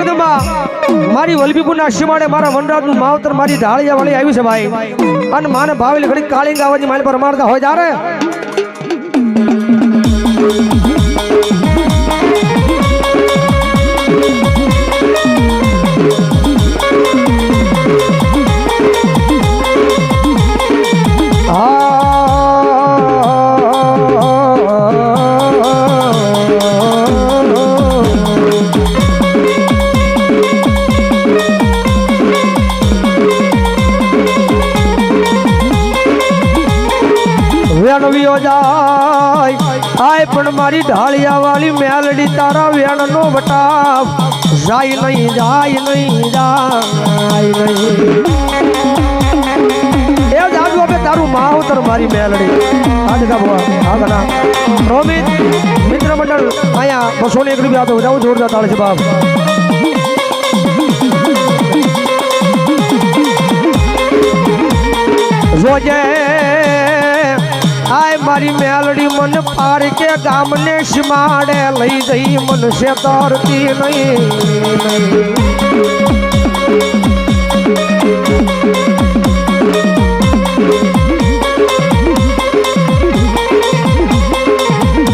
જગદંબા, મારી વલભીપુરના સીમાડે મારા વનરાજનું માવતર મારી ઢાળિયા વાળી આવી છે ભાઈ. અને માને ભાવેલી ઘડી કાળી આવવાની મારી પર મારતા હોય ત્યારે નહીં જાય નહીં જાય. નહીં એ જાજુ આપે તારું માવતર મારી મેલડી. આજ ગાબવા આગના રોમિત, મિત્ર મારી મેલડી મન પાર કે ગામને સીમાડે લઈ જઈ મન છે તરતી નહીં.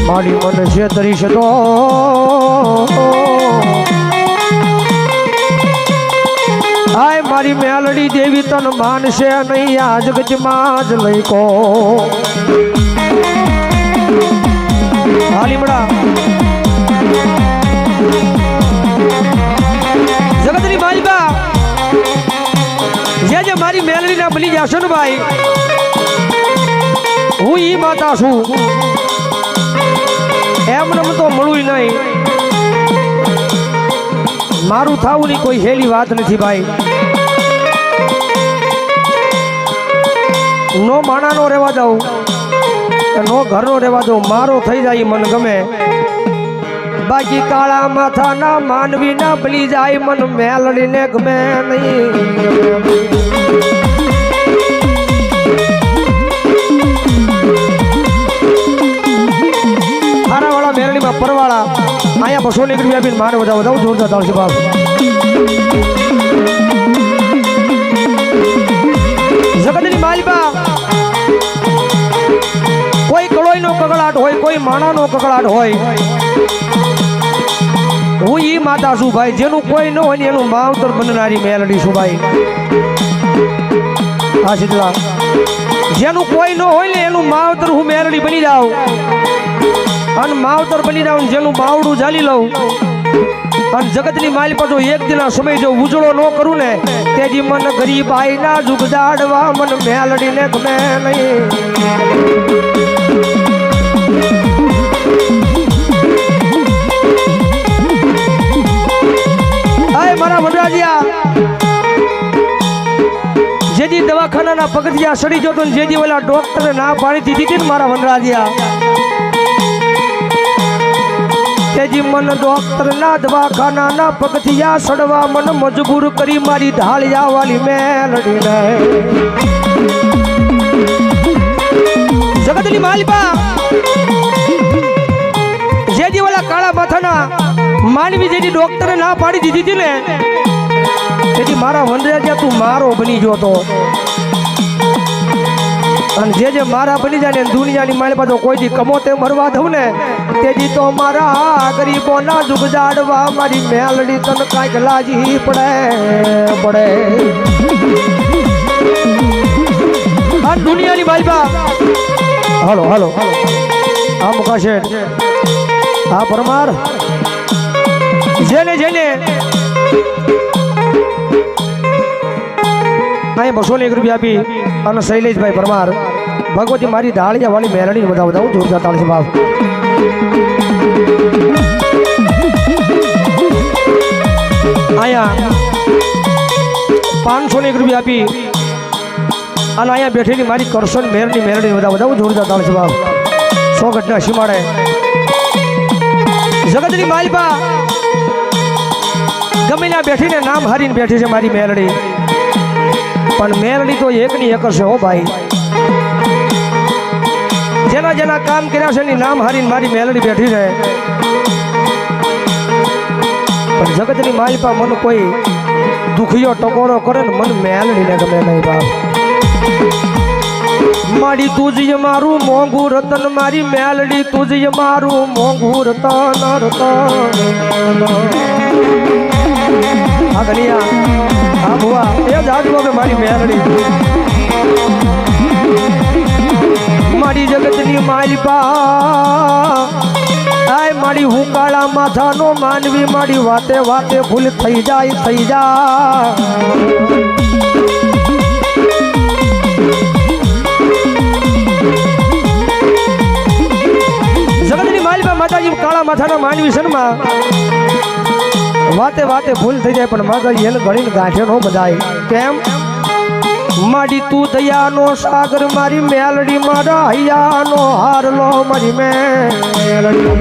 મારી મન છે તરી તો હાય, મારી મેલડી દેવી તન માનશે નહીં. આ જગજમાં જ લઈ કો હાલીમડા જે જે મારી મેલડી ના બની જશો ને ભાઈ, હું ઈ માતા છું. એમને તો મળવું નહીં. મારું થવું ની કોઈ હેલી વાત નથી ભાઈ. નો માણાનો રહેવા દઉં નો ઘરનો રહેવા દઉં, મારો થઈ જાય મન ગમે. બાકી કાળા માથાના માનવી ના ભલી જાય મન મેલડીને ગમે નહીં. હારાવાળા મેરડીમાં પરવાળા, અહીંયા બસો નીકળી આપીને મારે બધા બધા જોરદાર કોઈ માણાનો કકળાટ હોય. હું ઈ માતા છું ભાઈ જેનું કોઈ ન હોય ને એનું માવતર બનનારી મેલડી છું ભાઈ હા શીતલા જેનું કોઈ ન હોય ને એનું માવતર હું મેલડી બની જાઉં. અને માવતર બની જાઉં જેનું બાવડું ચાલી લઉં. અને જગતની માલ પાછો એક દિના સમય જો ઉજળો ન કરું ને તેજી મન ગરીબ આઈના જુગદાડવા મન મેલડીને ગમે નહીં. મારા વનરાજિયા જેજી દવાખાનાના પગથિયા સડી જતો ને જેજી ઓલા ડોક્ટરે ના પાડી દીધી હતી ને મારા વનરાજિયા તેજી મન ડોક્ટર ના દવાખાનાના પગથિયા સડવા મન મજબૂર કરી મારી ઢાળિયા વાલી મેલડીને જગતની માલિકા ઓલા કાળા માથાના માનવી જેની ડોક્ટરે ના પાડી દીધી હતી ને, તેથી મારા વનરાજા તું મારો બની ગયો તો અને જે જે મારા બની જાય ને દુનિયાની મારી પાછો કોઈ દી કમો તે મરવા દઉં ને તેજી તો મારા ગરીબોના જુગ જાડવા મારી મેલડી તન કાંઈક લાજી પડે પડે. આ દુનિયાની માલિકા હાલો હાલો આ મુકાશે આ પરમાર. જેને જેને. અહીં બસો એક રૂપિયા આપી અને શૈલેષભાઈ પરમાર. ભગવતી મારી ઢાળિયા વાળી મેરણી બધા બધા જોરદાર તાળ બાપ. અહીંયા પાંચસો એક રૂપિયા આપી અને અહીંયા બેઠેલી મારી કરશન મેરની મેરણી બધા બધા જોરદાર તાળ છે, બાપ. સો ઘટના સીમાડે જગતની માલિપા ગમે ત્યાં બેઠીને નામ હારીને બેઠી છે મારી મેરડી પણ મેરડી તો એકની એક છે હો ભાઈ. જેના જેના કામ કર્યા છે એની નામ હારીને મારી મેલડી બેઠી છે. પણ જગતની માલિપા મન કોઈ દુખિયો ટકોરો કરે ને મન મેલડીને ગમે નહીં બાપ. મારી તુજય મારું મોંઘું રતન, મારી મેલડી તુજય મારું મોંઘું રતન રતન. આ ગલિયા હા ભુવા એ જ મારી મેલડી. મારી જગતની માલિપા આય મારી હુકાળા માથાનો માનવી, મારી વાતે વાતે ભૂલ થઈ જાય થઈ જાય માલિપા કાળા માથાના માનવી શર્મા વાતે વાતે ભૂલ થઈ જાય, પણ માતાજી એને ઘડીને ગાંઠે નો બધાય. કેમ? માડી તું દયાનો સાગર, મારી મેલડી, મારા હૈયાનો હારલો, મારી મેલડી.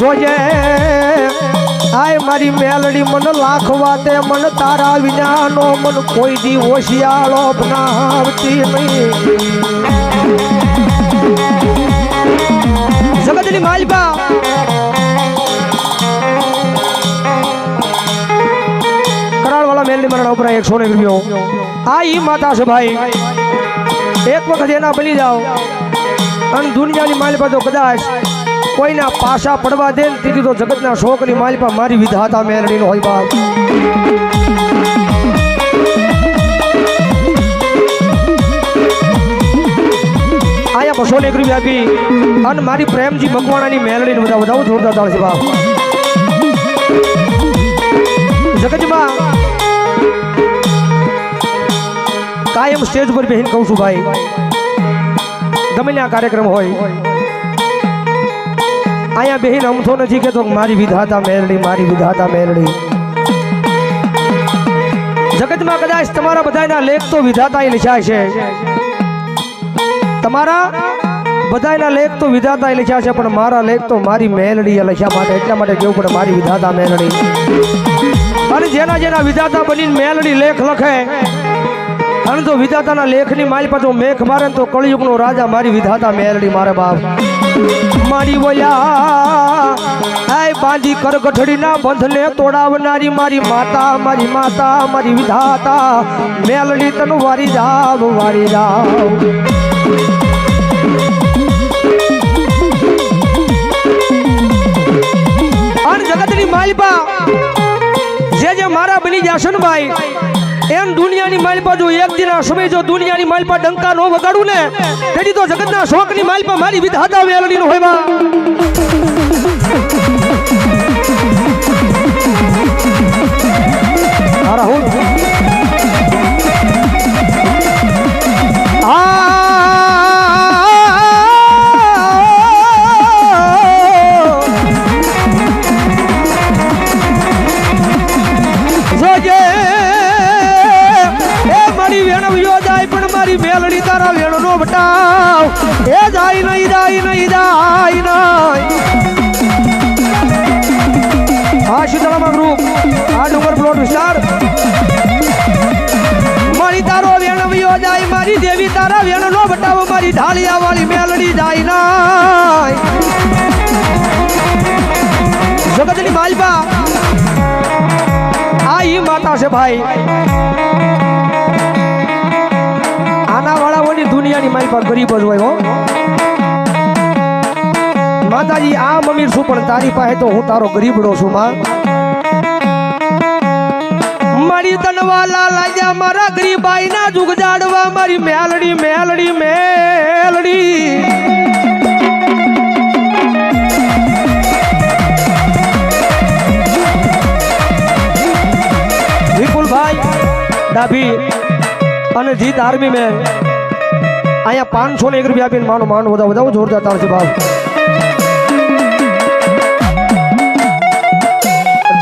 જોજે, આય મેલડી મન લાખ વાતે મન તારા વિનાનો મન કોઈ દી હોશિયાળો બનાવતી નહીં. જગતની માલિકા. કરાળવાળા મેલડી મારા ઉપર એક સોને રૂપિયો માતા છે ભાઈ. એક વખત એના બની જાઓ. અને દુનિયાની માલિકા તો કદાચ કોઈના પાસા પડવા દે ને તેથી તો જગતના શોકની માલિકા મારી વિધાતા મેલડીનો હોય બાપ. આયા બસો ને અને મારી પ્રેમજી મકવાણાની મેલડીને બધા બધા જોરદાર તાળ છે બાપ. જગતમાં કાયમ સ્ટેજ પર બેહીને કહું છું ભાઈ, ગમે આ કાર્યક્રમ હોય અહીંયા બેહીને અમથો નથી કેતો તો મારી વિધાતા મેરડી મારી વિધાતા મેરડી જગતમાં કદાચ તમારા બધાના લેખ તો વિધાતા લખ્યા છે. તમારા બધાના લેખ તો વિધાતા લખ્યા છે, પણ મારા લેખ તો મારી મેલડીએ લખ્યા માટે. એટલા માટે કેવું પડે મારી વિધાતા મેલડી અને જેના જેના વિધાતા બનીને મેલડી લેખ લખે અને જો વિધાતાના લેખની માલ પાછો મેઘ મારે તો કળિયુગનો રાજા મારી વિધાતા મેલડી મારે બાપ. મારી વયા આય બાંધી કરગઠડીના બંધને તોડાવનારી મારી માતા મારી માતા, મારી વિધાતા. મેલડી તન વારી જાવ વારી જાવ. જગતની માલિપા જે જે મારા બની જશે ને ભાઈ એમ દુનિયાની માલપા જો એક દિના સમય જો દુનિયાની માલપા ડંકા નો વગાડું ને તેથી તો જગતના શોકની માલપા મારી વિધાતા વેલણી નો હોય આ છે ભાઈ. આના વાળાઓની દુનિયાની મારી પર ગરીબ જ હોય હો. માતાજી, આ મમ્મી છું, પણ તારી પાસે તો હું તારો ગરીબડો છું, માં. મારી તનવાલા લાગ્યા મારા ગરીબાઈ ના જુગ જાડવા મારી મેલડી મેલડી મેલડી. ડાભી અને જીત આર્મી મેન અહીંયા પાંચસો ને એક રૂપિયા આપીને માનો માનો વધાવો વધાવો, જોરદાર તારશે ભાવ.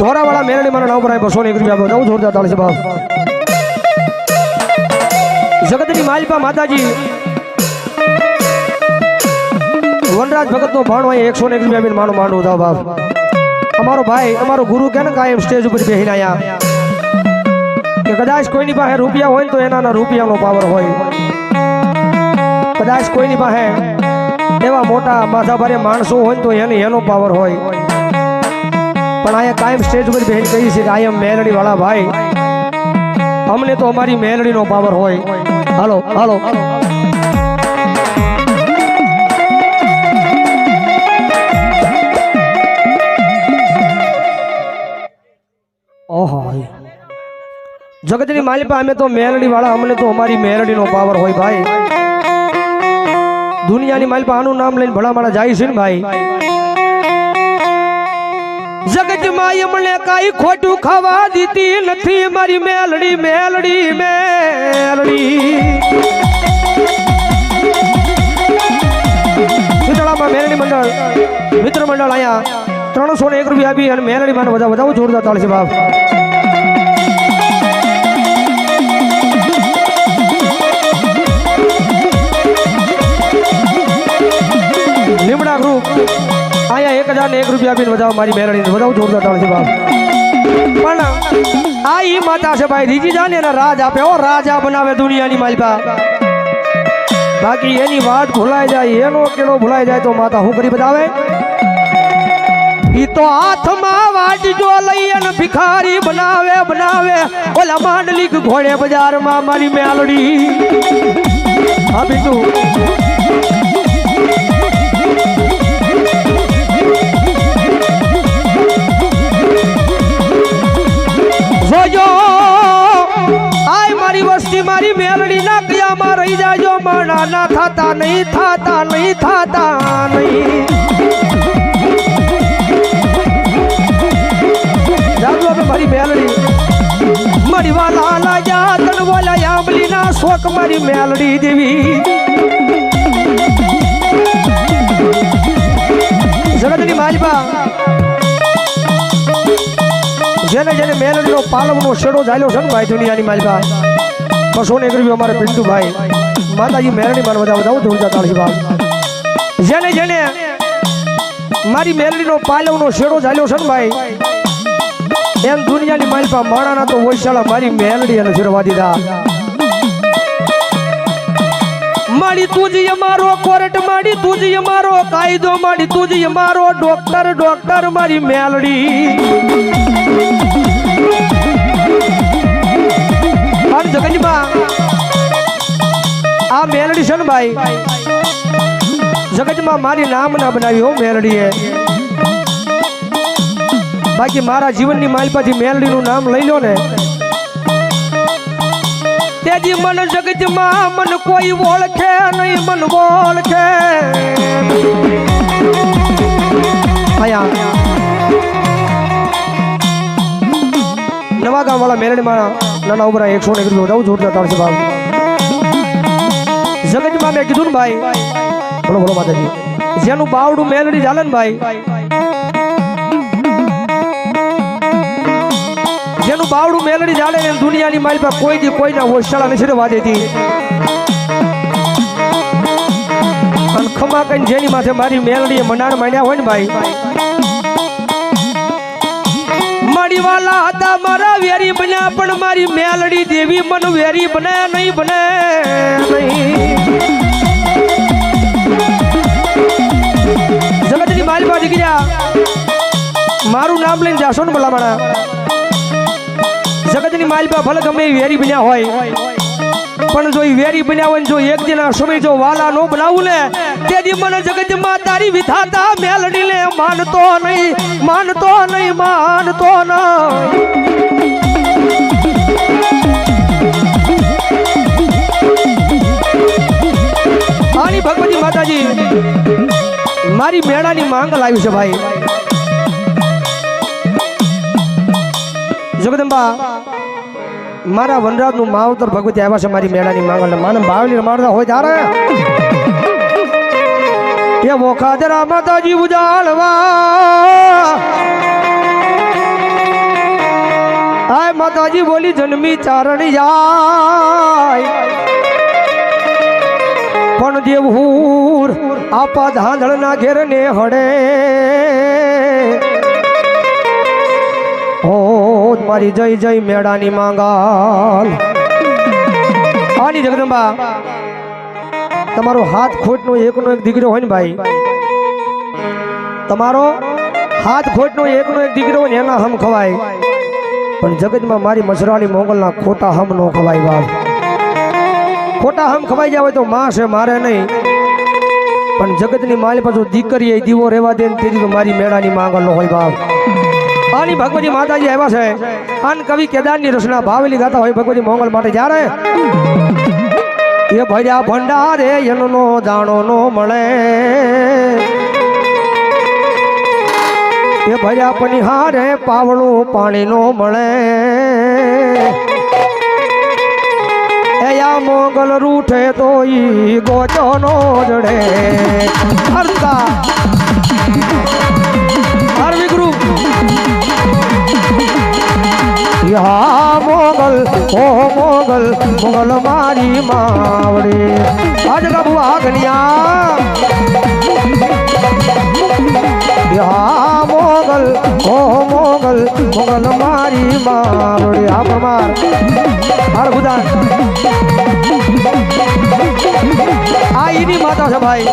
ધોરાવાળા મેરડી મારા નામ પર આય બસો ને એક રૂપિયા બધા જોરદાર તારશે ભાવ. જગતની માલિપા માતાજી, વનરાજ ભગત નો ભાણો અહીંયા એકસો ને એક રૂપિયા આપીને માનો માંડો વધાવો, ભાવ. અમારો ભાઈ, અમારો ગુરુ કે ને કાયમ સ્ટેજ ઉપર બેહીને આયા કે કદાચ કોઈની પાસે રૂપિયા હોય તો એના રૂપિયાનો પાવર હોય. કદાચ કોઈની પાસે એવા મોટા માથાભારે માણસો હોય તો એને એનો પાવર હોય. પણ અહીંયા કાયમ સ્ટેજ ઉપર બેન કહી છે કે આઈ એમ મેલડી વાળા ભાઈ. અમને તો અમારી મેલડીનો પાવર હોય. હાલો હાલો. જગતની માલિપા અમે તો મેલડી વાળા, અમને તો અમારી મેલડીનો પાવર હોય ભાઈ. દુનિયાની માલિપા આનું નામ લઈને ભલા મારા જાય છે ને ભાઈ. જગતમાં એમણે કાઈ ખોટું ખાવા દીધી નથી. મારી મેલડી મેલડી મેલડી. શીતળામાં મેલડી મંડળ, મિત્ર મંડળ અહીંયા ત્રણસો ને એક રૂપિયા આપી અને મેલડી માને બધા વધાવો જોરદાર તાળશે બાપ. લીમડા ગ્રુપ. અહીંયા એક હજાર ને એક રૂપિયા આપીને વધાવ મારી મેલડીને વધાવ જોરદાર તાળશે બાપ. પણ આ ઈ માતા છે ભાઈ, રીજી જાને એના રાજ આપે ઓ રાજા બનાવે દુનિયાની માલિકા. બાકી એની વાત ભૂલાઈ જાય, એનો કેળો ભૂલાઈ જાય તો માતા હું કરી બતાવે? ઈ તો હાથમાં વાટજો લઈ અને ભિખારી બનાવે બનાવે. ઓલા માંડલી ઘોડે બજારમાં મારી મેલડી. આ બીજું. જોજો. આય મારી વસ્તી, મારી મેલડી ના કયામાં રહી જાજો. માણા ના થાતા નહીં થાતા નહીં થાતા નહીં. જાજો હવે મારી મેલડી. મારી વાલા લાજા તન બોલા આંબલી ના શોક મારી મેલડી દેવી જગતની માલિપા. જેને જેને મેલડીનો પાલવનો શેડો ઝાલ્યો છે ને ભાઈ દુનિયાની માલિકા. બસો ને એક રૂપિયા અમારે પિન્ટુભાઈ. માતાજી મેલડી માન બધા બધા ધૂળતા તાળી ભાગ. જેને જેને મારી મેલડીનો પાલવનો શેડો ઝાલ્યો છે ને ભાઈ, એમ દુનિયાની માલિકા માણાના તો વૈશાળા મારી મેલડી અને ફેરવા દીધા. માડી તુજી અમારો કોર્ટ માડી તુજી અમારો કાયદો માડી તુજી અમારો ડોક્ટર ડોક્ટર મારી મેલડી અને જગતમાં આ મેલડી છે ને ભાઈ જગતમાં મારી નામ ના બનાવી હો મેલડીએ. બાકી મારા જીવનની માલપાથી મેલડીનું નામ લઈ લો ને. તેથી મન જગતમાં મન કોઈ ઓળખે નહીં, મન ઓળખે આયા. નવા ગામ વાળા મેલડી મારા નાના ઉભરા એકસો ને એકસો જાઉં જોરદાર તાળશે ભાવ જગતમાં મેં કીધું ને ભાઈ, બોલો બોલો માતાજી. જેનું બાવડું મેલડી ચાલે ને ભાઈ, જેનું બાવડું મેલડી ચાલે ને દુનિયાની મારી પર કોઈ દી કોઈના હોશાળા નથી રહેવા દેતી. અને ખમા કઈ જેની માથે મારી મેલડીએ મનાર માંડ્યા હોય ને ભાઈ મારી વાલા હતા, મારા વેરી બન્યા, પણ મારી મેલડી દેવી મન વેરી બને નહીં, બને જગતની મારી પાસે ગયા મારું નામ લઈને જાશો ને ભલામણા. જગતની માલિકા ભલે ગમે વેરી બન્યા હોય, પણ જો વેરી બન્યા હોય જો એક દિન સમય જો વાલા નો બનાવું ને તે દી મને જગતમાં તારી વિધાતા મેલડી લે માનતો નહીં માનતો નહીં માનતો નહીં. આની ભગવતી માતાજી, મારી મેળાની માંગ લાવી છે ભાઈ. જગદંબા, મારા વનરાજનું માવતર ભગવતી આવ્યા છે મારી મેળાની માંગ. માનમ માનવ મારતા હોય ત્યારે એ મોખાદરા માતાજી ઉજાળવા. આય માતાજી બોલી, જન્મી ચારણી જાય. પણ દેવહૂર આપા ધાંધળના ઘેર ને હડે. ઓ મારી જય જય મેળાની માંગાલ. આની જગદંબા તમારો હાથ ખોટનો એકનો એક દીકરો હોય ને ભાઈ? તમારો હાથ ખોટનો એકનો એક દીકરો હોય ને એના હમ ખવાય. પણ જગતમાં મારી મસરાલી મોગલના ખોટા હમ નો ખવાય બાપ. ખોટા હમ ખવાઈ જાય તો માં છે, મારે નહીં. પણ જગતની માલી પાછું દીકરી એ દીવો રહેવા દે ને તેથી તો મારી મેળાની માંગલ હોય બાપ. આની ભગવતી માતાજી આવ્યા છે. આન કવિ કેદારની રચના ભાવેલી ગાતા હોય ભગવતી મોગલ માટે. જ્યારે એ ભર્યા ભંડારે એનો દાણો નો મળે. એ ભર્યા પનિહારે પાવણું પાણી નો મળે એયા મોગલ રૂઠે તો ઈ ગોચો નો જડે. હરતા. હરવી વિગ્રુ યા મોગલ, ઓ મોગલ મોગલ મારી માવડી. આજ ગાબુ આગનિયા. યા મોગલ, ઓ મોગલ મોગલ મારી માવડી. આ પ્રમાર. હાર ખુદા આ ઈની માતા છે, ભાઈ.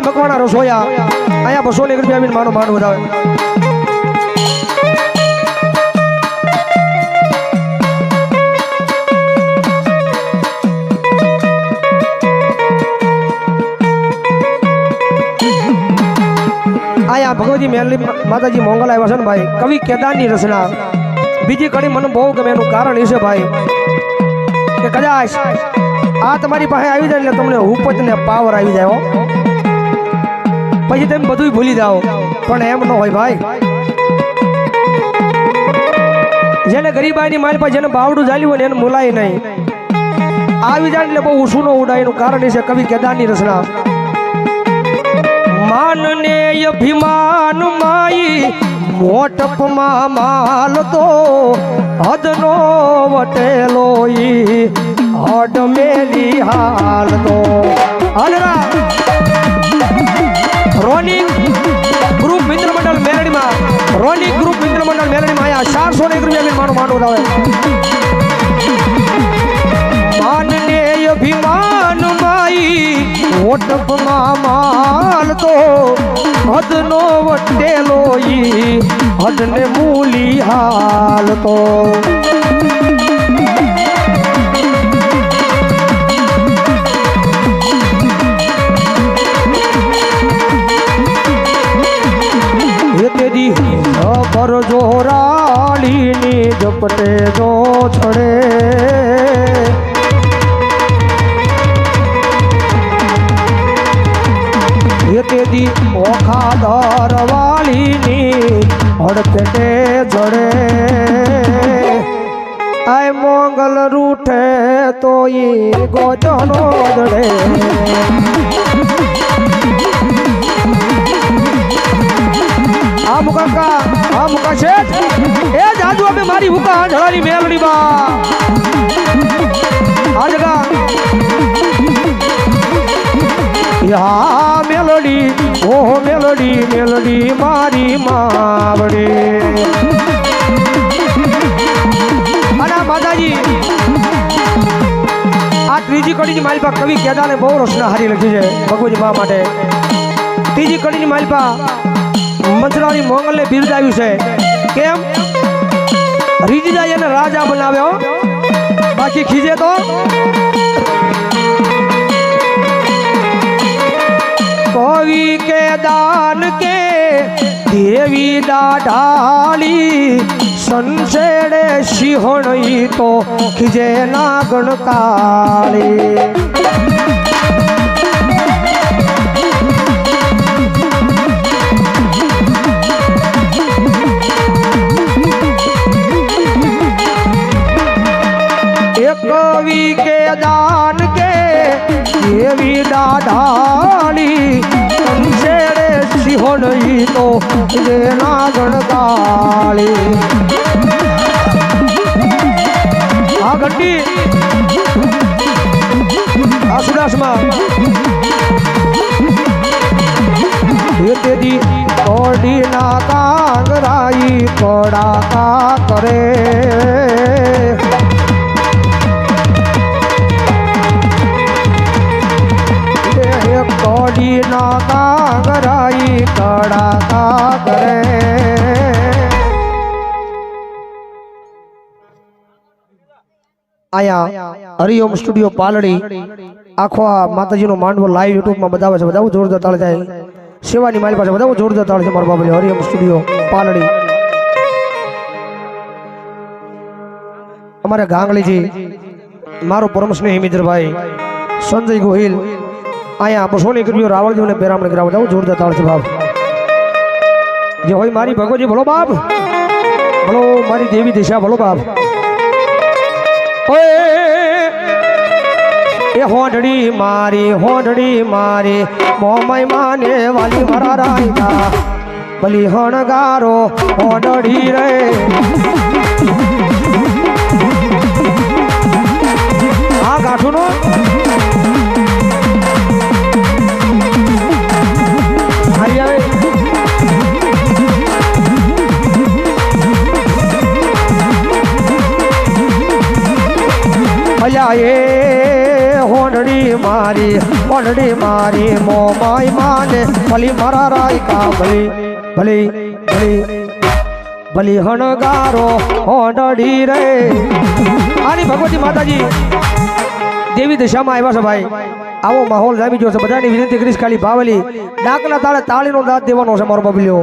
વલ્લભભાઈ મકવાણા રસોયા અહીંયા બસો ને રૂપિયા આવીને માનો, માન વધાવે ભગવતી મેલની માતાજી મોંગલ આવ્યા છે ને ભાઈ. કવિ કેદારની રચના. બીજી કડી મને બહુ ગમે એનું કારણ એ છે ભાઈ, કે કદાચ આ તમારી પાસે આવી જાય એટલે તમને ઉપજ ને પાવર આવી જાય હો. પછી તમે બધું ભૂલી જાઓ. પણ એમ ન હોય ભાઈ. જેને ગરીબાઈની માલ પાસે જેને બાવડું ચાલ્યું હોય એને મુલાય નહીં. આવી જાય એટલે બહુ ઊંસું ન ઉડાય, એનું કારણ છે કવિ કેદારની રચના. માનને અભિમાન માઈ, મોટપમાં માલ તો હદનો વટેલો ઈ હડ મેલી હાલ તો. રોનિંગ ગ્રુપ મિત્ર મંડળ મેરડીમાં રોની ગ્રુપ મિત્ર મંડળ મેરડીમાં આયા ચારસો ને એક રૂપિયા મારું માનવું આવે માનને અભિમાન માઈ ઓટપમાં માલ તો હદનો વટેલો ઈ હદને મૂલી હાલ તો મેલડી મેલડી મારી માવડી. ત્રીજી કડીની માલપા કવિ કેદાને બહુ રચના હારી લખી છે ભગવતી બા માટે. ત્રીજી કડીની માલપા મંત્રાણી મોંગલને બિરદાવ્યું છે. કેમ? રીજીદાઈ એને રાજા બનાવ્યો બાકી ખીજે તો કવિ કે દાન કે દેવી દાઢાળી સંસેડે સિંહણ તો ખીજે નાગણ કાળી. कड़ा का करे। आया, हरिओम स्टूडियो पालड़ी। आखो माता मांडव लाइव यूट्यूब में बताओ जोरदार ताल जाए। जोरदार मार बाबा हरिओम स्टूडियो पालड़ी અમારે ગાંગલીજી મારો પરમ સ્નેહી મિત્રભાઈ, સંજય ગોહિલ, અહીંયા બસોની કર્યો રાવળજીને પેરામણ કરાવો જાવ જોરદાર તાળ છે બાપ જે હોય મારી ભગવજી ભલો બાપ. ભલો મારી દેવી દિશા, ભલો બાપ. એ હોંઢડી મારી હોંઢડી મારી મોમય માને વાલી મારા રાયકા ભલી હણગારો હોંઢડી રે. હોંડડી મારી મોમાઈ માને ભલી મારા રાયકા ભલી ભલી ભલી ભલી હણગારો હોંડડી રે આની ભગવતી માતાજી દેવી દશામાં આવ્યા છે ભાઈ આવો માહોલ જામી ગયો છે બધાની વિનંતી કરીશ ખાલી ભાવલી ડાકના તાળે તાળીનો દાંત દેવાનો છે મારો બબલ્યો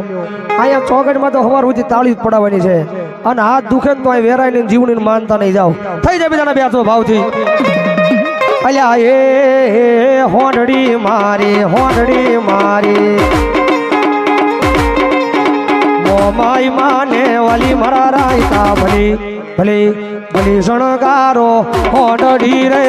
અહીંયા ચોગટમાં તો હવાર સુધી તાળી જ પડાવવાની છે અને હાથ દુખે તો અહીં વેરાઈને જીવની માનતા નહીં જાવ થઈ જાય બધાના બેસો ભાવથી અલ્યા એ હોંડડી મારી હોંડડી મારી. મોમાઈ માને વાલી મારા રાયતા ભલી ભલી ભલી શણગારો હોંડડી રે.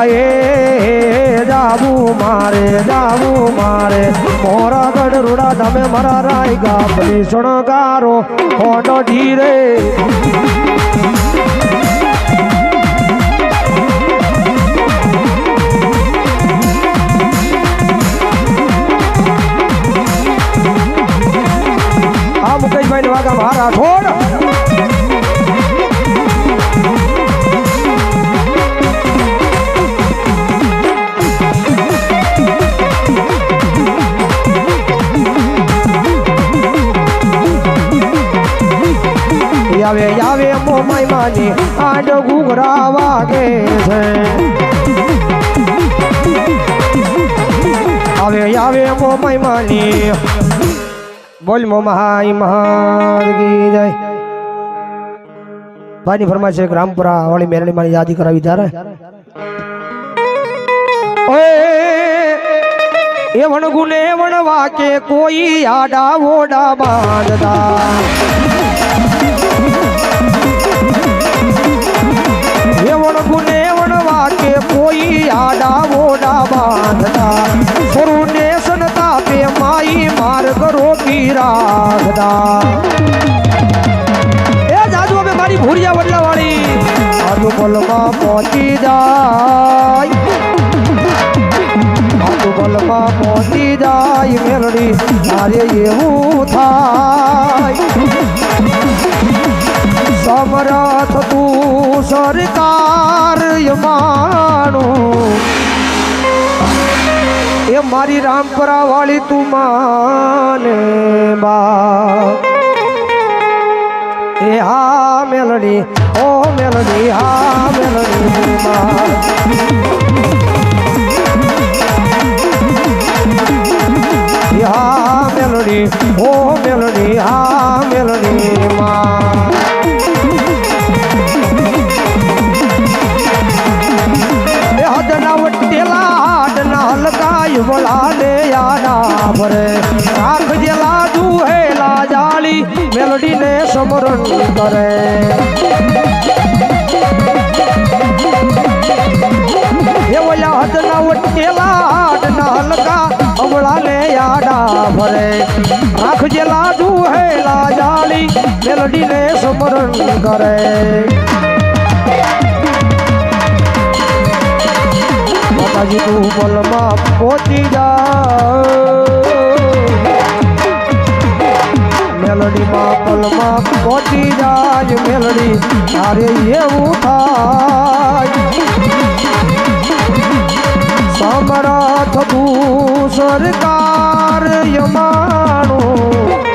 અલ્યા જાવું મારે જાવું મારે. મોરા ગઢરૂડા તમે મારા રાય ગાબડી શણગારો હોંડો ઢીરે. આ મુકેશભાઈ વાગા મારા ઠોડ આવે આવે મોમાઈ માની આડ ઘૂઘરા વાગે છે. આવે આવે મોમાઈ માની બોલ મોમાઈ મહાગી જય. ભાઈની ફરમાઈશ છે રામપુરા વાળી મેરણી મારી યાદી કરાવી ત્યારે. એ વણગુને વણવા કે કોઈ આડા ઓડા બાંધતા. એવણ ગુને વણવા કે કોઈ આડા ઓડા બાંધતા. સ્વરૂને સનતા પે માઈ માર્ગ રોકી રાખતા એ જાજુ અમે મારી ભૂરિયા વડલા વાળી આજુ પલમાં પહોંચી જાય. આજુ પલમાં પહોંચી જાય મેલડી. તારે એવું થાય. સમરથ તું સરકાર માનું એ મારી રામપરા વાળી તું માને બા એ હા મેલડી, ઓ મેલડી, હા મેલડી હા મેલડી, ઓ મેલડી, હા મેલડી માં યાના ભરે આંખ જેલા દુહેલા જાળી મેલડીને સમરણ કરે એ ઓલા હદના વટેલા હાડના હલકા અવળાને આડા ભરે રાખજે લાજુ હે લાજાલી મેલડીને સમરણ કરે માતાજી તું પલમાં પહોંચી જા મેલડીમાં પલમાં પહોંચી જાય મેલડી તારે એવું થાય. સમરથ તું સરકાર યમાણું